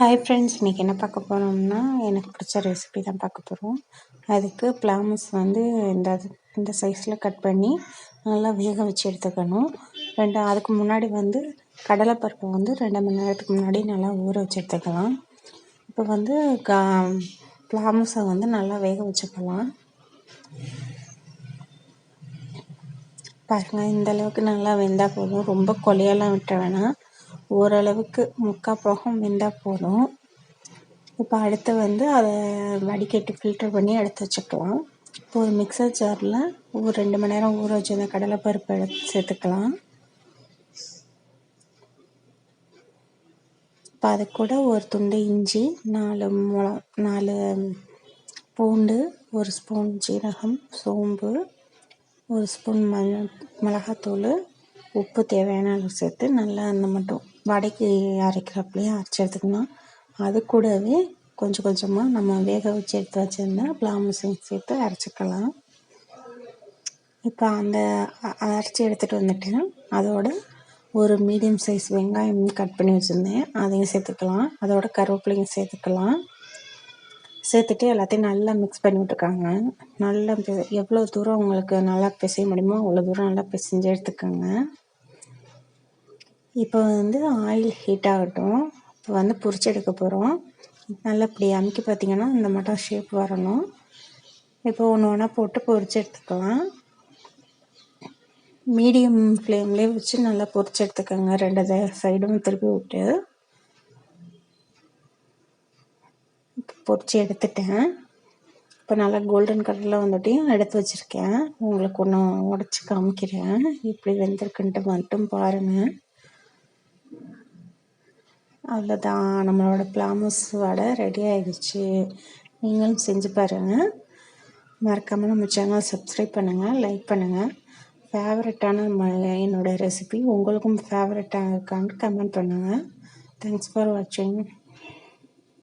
Hi friends இன்றைக்கி என்ன பார்க்க போகிறோம்னா எனக்கு பிடிச்ச ரெசிபி தான் பார்க்க போகிறோம் அதுக்கு பிளாமஸ் வந்து இந்த இந்த சைஸில் கட் பண்ணி நல்லா வேக வச்சு எடுத்துக்கணும். ரெண்டு அதுக்கு முன்னாடி வந்து கடலைப்பருப்பை வந்து ரெண்டு மணி நேரத்துக்கு முன்னாடி நல்லா ஊற வச்சு எடுத்துக்கலாம். இப்போ வந்து கா பிளாமஸை வந்து நல்லா வேக வச்சுக்கலாம். பாருங்கள் இந்தளவுக்கு நல்லா வெந்தால் போதும். ரொம்ப கொலையெல்லாம் விட்ட வேணாம். ஓரளவுக்கு முக்கால் போகம் வெந்தால் போதும். இப்போ அடுத்து வந்து அதை வடிகட்டி ஃபில்டர் பண்ணி எடுத்து வச்சுக்கலாம். இப்போ ஒரு மிக்சர் ஜாரில் ஒரு ரெண்டு மணி நேரம் ஊற வச்சிருந்த கடலைப்பருப்பு எடுத்து சேர்த்துக்கலாம். இப்போ அது கூட ஒரு துண்டு இஞ்சி நாலு முள நாலு பூண்டு ஒரு ஸ்பூன் ஜீரகம் சோம்பு ஒரு ஸ்பூன் ம மிளகாத்தூள் உப்பு தேவையான அளவு சேர்த்து நல்லா அந்த மட்டும் வடைக்கு அரைக்கிறப்பலையே அரைச்சி எடுத்துக்கணும் அது கூடவே கொஞ்சம் கொஞ்சமாக நம்ம வேக வச்சு எடுத்து வச்சுருந்தா பிளாமுசையும் சேர்த்து அரைச்சிக்கலாம். இப்போ அந்த அரைச்சி எடுத்துகிட்டு வந்துட்டேன். அதோட ஒரு மீடியம் சைஸ் வெங்காயம் கட் பண்ணி வச்சுருந்தேன். அதையும் சேர்த்துக்கலாம். அதோட கருவேப்பிலையும் சேர்த்துக்கலாம். சேர்த்துட்டு எல்லாத்தையும் நல்லா மிக்ஸ் பண்ணி விட்டுருக்காங்க நல்லா எவ்வளோ தூரம் உங்களுக்கு நல்லா பிசைய முடியுமோ அவ்வளோ தூரம் நல்லா பிசைஞ்சு எடுத்துக்கோங்க. இப்போ வந்து ஆயில் ஹீட் ஆகட்டும். இப்போ வந்து பொரிச்சு போகிறோம் நல்லா இப்படி அமுக்கி பார்த்திங்கன்னா இந்த மட்டும் ஷேப் வரணும். இப்போ ஒன்று ஒன்றா போட்டு பொரிச்சு எடுத்துக்கலாம். மீடியம் ஃப்ளேம்லேயே வச்சு நல்லா பொரிச்சு எடுத்துக்கோங்க. ரெண்டு சைடும் திருப்பி விட்டு. பொரிச்சு எடுத்துட்டேன். இப்போ நல்லா கோல்டன் கலரில் வந்துட்டையும் எடுத்து வச்சுருக்கேன். உங்களுக்கு ஒன்று உடச்சி காமிக்கிறேன். இப்படி வெந்திருக்குன்ட்டு மட்டும் பாருங்கள் அவ்வளோதான். நம்மளோட பிளாமஸ் வடை ரெடி ஆகிடுச்சு நீங்களும் செஞ்சு பாருங்கள் மறக்காமல் நம்ம சேனல் சப்ஸ்கிரைப் பண்ணுங்கள் லைக் பண்ணுங்கள் ஃபேவரட்டான ம என்னோடய ரெசிபி உங்களுக்கும் ஃபேவரட்டாக இருக்கான்னு கமெண்ட் பண்ணுங்கள் தேங்க்ஸ் ஃபார் வாட்சிங்